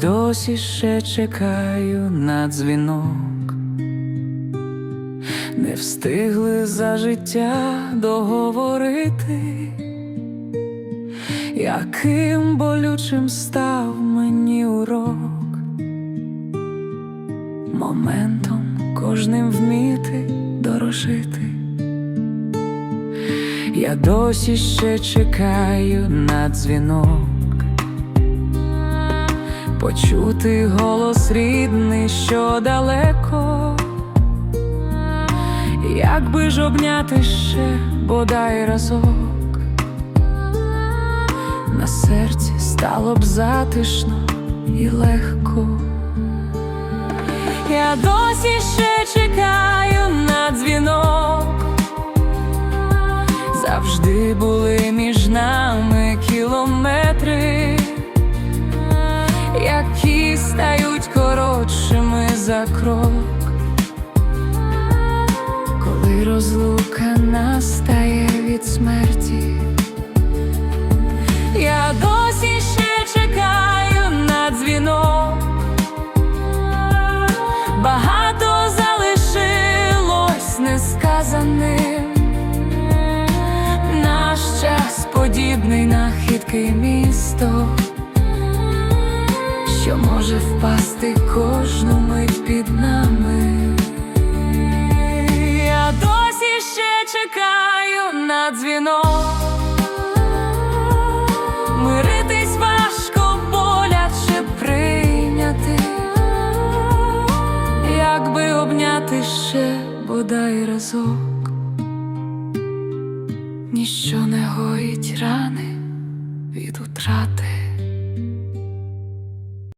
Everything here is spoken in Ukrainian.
досі ще чекаю на дзвінок, не встигли за життя договорити, яким болючим став мені урок, моментом кожним вміти дорожити. Я досі ще чекаю на дзвінок, почути голос рідний, що далеко, як би ж обняти ще бодай разок, на серці стало б затишно і легко. Я досі ще чекаю на дзвінок. Завжди були між нами крок, коли розлука настає від смерті, я досі ще чекаю на дзвінок, багато залишилось несказаним. Наш час подібний на хитке місто, що може впасти кожну дзвінок. Миритись важко боляче прийняти, якби обняти ще бодай разок. Ніщо не гоїть рани від утрати.